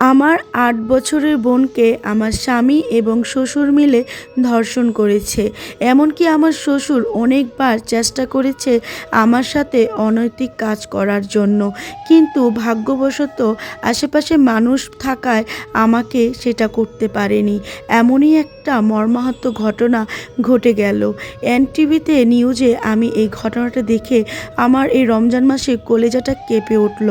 আমার আট বছরের বোনকে আমার স্বামী এবং শ্বশুর মিলে ধর্ষণ করেছে। এমনকি আমার শ্বশুর অনেকবার চেষ্টা করেছে আমার সাথে অনৈতিক কাজ করার জন্য। কিন্তু ভাগ্যবশত আশেপাশে মানুষ থাকায় আমাকে সেটা করতে পারেনি। এমনই একটা মর্মাহত ঘটনা ঘটে গেল। এন টিভিতে নিউজে আমি এই ঘটনাটা দেখে আমার এই রমজান মাসে কলেজাটা কেঁপে উঠল।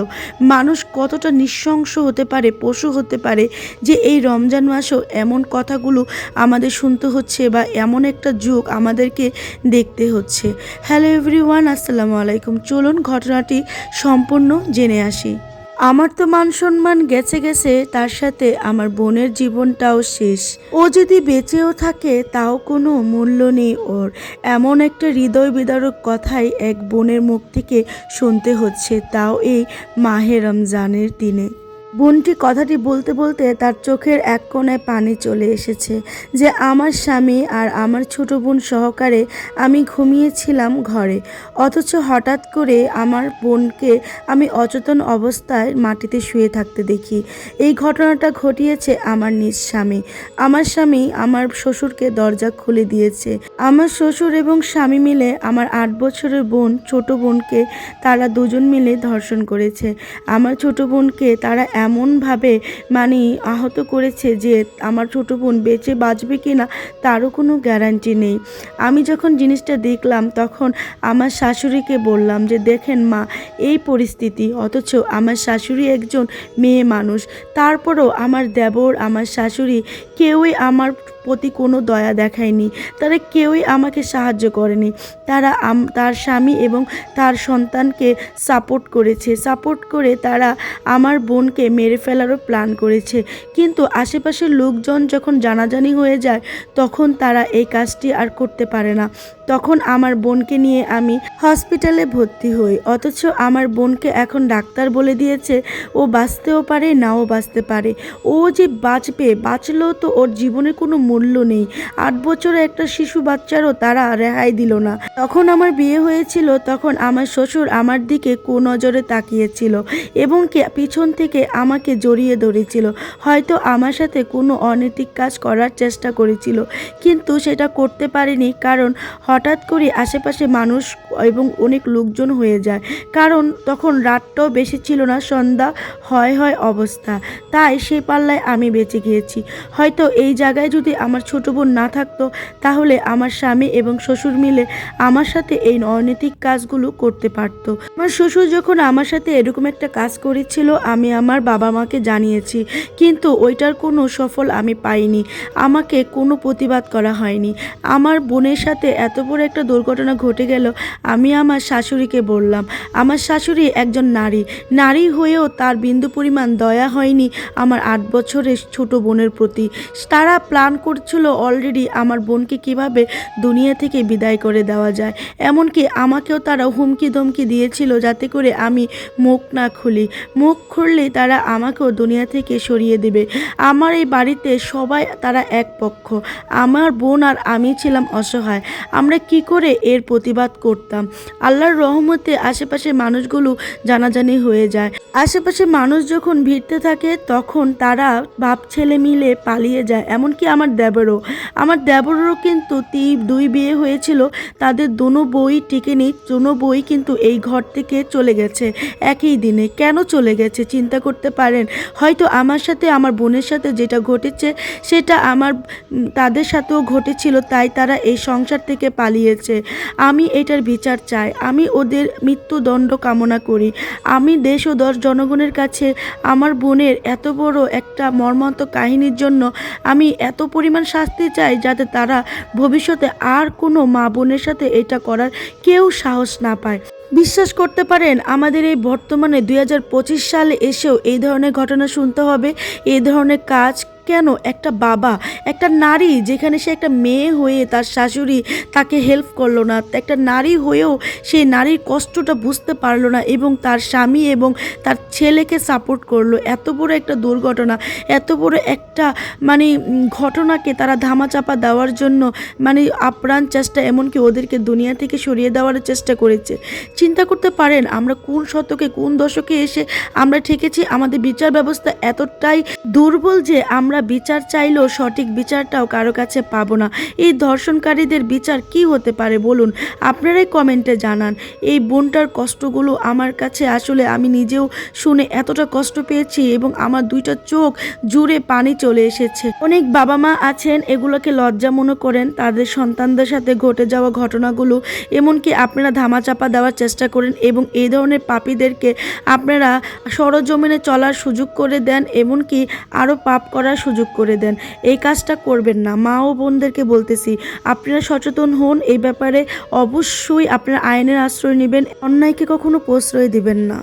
মানুষ কতটা নৃশংস হতে পারে, পশু হতে পারে যে এই রমজান মাসও এমন কথাগুলো আমাদের শুনতে হচ্ছে বা এমন একটা যুগ আমাদেরকে দেখতে হচ্ছে। হ্যালো এভরিওয়ান, আসসালামু আলাইকুম। চলুন ঘটনাটি সম্পূর্ণ জেনে আসি। আমার তো মান সম্মান গেছে গেছে, তার সাথে আমার বোনের জীবনটাও শেষ। ও যদি বেঁচেও থাকে, তাও কোনো মূল্য নেই ওর। এমন একটা হৃদয় বিদারক কথাই এক বোনের মুখ থেকে শুনতে হচ্ছে, তাও এই মাহে রমজানের দিনে। বোনটি কথাটি বলতে বলতে তার চোখের এক কোণায় পানি চলে এসেছে যে আমার স্বামী আর আমার ছোট বোন সহকারে আমি ঘুমিয়েছিলাম ঘরে। অথচ হঠাৎ করে আমার বোনকে আমি অচেতন অবস্থায় মাটিতে শুয়ে থাকতে দেখি। এই ঘটনাটা ঘটিয়েছে আমার নিজ স্বামী। আমার স্বামী আমার শ্বশুরকে দরজা খুলে দিয়েছে। আমার শ্বশুর এবং স্বামী মিলে আমার আট বছরের বোন, ছোট বোনকে তারা দুজন মিলে ধর্ষণ করেছে। আমার ছোট বোনকে তারা এমনভাবে মানে আহত করেছে যে আমার ছোট বোন বেঁচে বাঁচবে কি না তারও কোনো গ্যারান্টি নেই। আমি যখন জিনিসটা দেখলাম, তখন আমার শাশুড়িকে বললাম যে, দেখেন মা, এই পরিস্থিতি, অথচ আমার শাশুড়ি একজন মেয়ে মানুষ। তারপরও আমার দেবর, আমার শাশুড়ি কেউই আমার প্রতি কোনো দয়া দেখায়নি। তারা কেউই আমাকে সাহায্য করেনি। তারা তার স্বামী এবং তার সন্তানকে সাপোর্ট করেছে। সাপোর্ট করে তারা আমার বোনকে মেরে ফেলারও প্ল্যান করেছে। কিন্তু আশেপাশের লোকজন যখন জানাজানি হয়ে যায়, তখন তারা এই কাজটি আর করতে পারে না। তখন আমার বোনকে নিয়ে আমি হসপিটালে ভর্তি হই। অথচ আমার বোনকে এখন ডাক্তার বলে দিয়েছে, ও বাঁচতেও পারে, নাও বাঁচতে পারে। ও যে বাঁচবে, বাঁচলেও তো ওর জীবনের কোনো মূল্য নেই। আট বছরের একটা শিশু বাচ্চারও তারা রেহাই দিল না। তখন আমার বিয়ে হয়েছিল, তখন আমার শ্বশুর আমার দিকে কুনজরে তাকিয়েছিল এবং পিছন থেকে আমাকে জড়িয়ে ধরেছিল। হয়তো আমার সাথে কোনো অনৈতিক কাজ করার চেষ্টা করেছিল, কিন্তু সেটা করতে পারেনি কারণ হঠাৎ করে আশেপাশে মানুষ এবং অনেক লোকজন হয়ে যায়। কারণ তখন রাতটাও বেশি ছিল না, সন্ধ্যা হয় হয় অবস্থা। তাই সে পাল্লায় আমি বেঁচে গিয়েছি। হয়তো এই জায়গায় যদি আমার ছোট বোন না থাকতো, তাহলে আমার স্বামী এবং শ্বশুর মিলে আমার সাথে এই অনৈতিক কাজগুলো করতে পারতো। আমার শ্বশুর যখন আমার সাথে এরকম একটা কাজ করেছিল, আমি আমার বাবা মাকে জানিয়েছি, কিন্তু ওইটার কোনো সফল আমি পাইনি। আমাকে কোনো প্রতিবাদ করা হয়নি। আমার বোনের সাথে এত বড় একটা দুর্ঘটনা ঘটে গেল, আমি আমার শাশুড়িকে বললাম, আমার শাশুড়ি একজন নারী। নারী হয়েও তার বিন্দু পরিমাণ দয়া হয়নি আমার আট বছরের ছোট বোনের প্রতি। তারা প্ল্যান করছিল অলরেডি আমার বোনকে কীভাবে দুনিয়া থেকে বিদায় করে দেওয়া যায়। এমনকি আমাকেও তারা হুমকি ধমকি দিয়েছিল যাতে করে আমি মুখ না খুলি। মুখ খুললে তারা আমাকেও দুনিয়া থেকে সরিয়ে দেবে। আমার এই বাড়িতে সবাই তারা এক পক্ষ। আমার বোন আর আমি ছিলাম অসহায়। আমরা কি করে এর প্রতিবাদ করতাম? আল্লাহর রহমতে আশেপাশে মানুষগুলো জানাজানি হয়ে যায়। আশেপাশে মানুষ যখন ভিড়তে থাকে, তখন তারা বাপ ছেলে মিলে পালিয়ে যায়। এমনকি আমার দেবরও। আমার দেবরেরও কিন্তু দুই বিয়ে হয়েছিল, তাদের দোনো বই টিকেনি দোনো বই কিন্তু এই ঘর থেকে চলে গেছে, একই দিনে। কেন চলে গেছে, চিন্তা করতে পারেন? হয়তো আমার সাথে, আমার বোনের সাথে যেটা ঘটেছে, সেটা আমার তাদের সাথেও ঘটেছিল, তাই তারা এই সংসার থেকে পালিয়েছে। আমি এটার বিচার চাই। আমি ওদের মৃত্যুদণ্ড কামনা করি। আমি দেশ ও দশ জনগণের কাছে আমার বোনের এত বড় একটা মর্মান্তিক কাহিনীর জন্য আমি এত পরিমাণ শাস্তি চাই যাতে তারা ভবিষ্যতে আর কোনো মা বোনের সাথে এটা করার কেউ সাহস না পায়। বিশ্বাস করতে পারেন, আমাদের এই বর্তমানে দুই হাজার পঁচিশ সালে এসেও এই ধরনের ঘটনা শুনতে হবে। এই ধরনের কাজ কেন একটা বাবা, একটা নারী যেখানে সে একটা মেয়ে হয়ে তার শাশুড়ি তাকে হেল্প করল না, একটা নারী হয়েও সেই নারীর কষ্টটা বুঝতে পারল না এবং তার স্বামী এবং তার ছেলেকে সাপোর্ট করল। এত বড় একটা দুর্ঘটনা, এত বড় একটা মানে ঘটনাকে তারা ধামাচাপা দেওয়ার জন্য মানে আপ্রাণ চেষ্টা এমনকি ওদেরকে দুনিয়া থেকে সরিয়ে দেওয়ার চেষ্টা করেছে। চিন্তা করতে পারেন আমরা কোন শতকে, কোন দশকে এসে আমরা ঠেকেছি, আমাদের বিচার ব্যবস্থা এতটাই দুর্বল যে আমরা বিচার চাইলেও সঠিক বিচারটাও কারও কাছে পাবো না। এই ধর্ষণকারীদের বিচার কি হতে পারে বলুন? আপনারাই কমেন্টে জানান। এই বোনটার কষ্টগুলো আমার কাছে আসলে আমি নিজেও শুনে এতটা কষ্ট পেয়েছি এবং আমার দুইটা চোখ জুড়ে পানি চলে এসেছে। অনেক বাবা মা আছেন, এগুলোকে লজ্জা মনে করেন। তাদের সন্তানদের সাথে ঘটে যাওয়া ঘটনাগুলো, এমনকি আপনারা ধামাচাপা দেওয়ার চেষ্টা করেন এবং এই ধরনের পাপীদেরকে আপনারা সরজমিনে চলার সুযোগ করে দেন, এমনকি আরও পাপ করার সুযোগ করে দেন। এই কাজটা করবেন না। মা ও বোনদেরকে বলতেছি, আপনারা সচেতন হন, এই ব্যাপারে অবশ্যই আপনারা আইনের আশ্রয় নেবেন। অন্যায়কে কখনো প্রশ্রয় দিবেন না।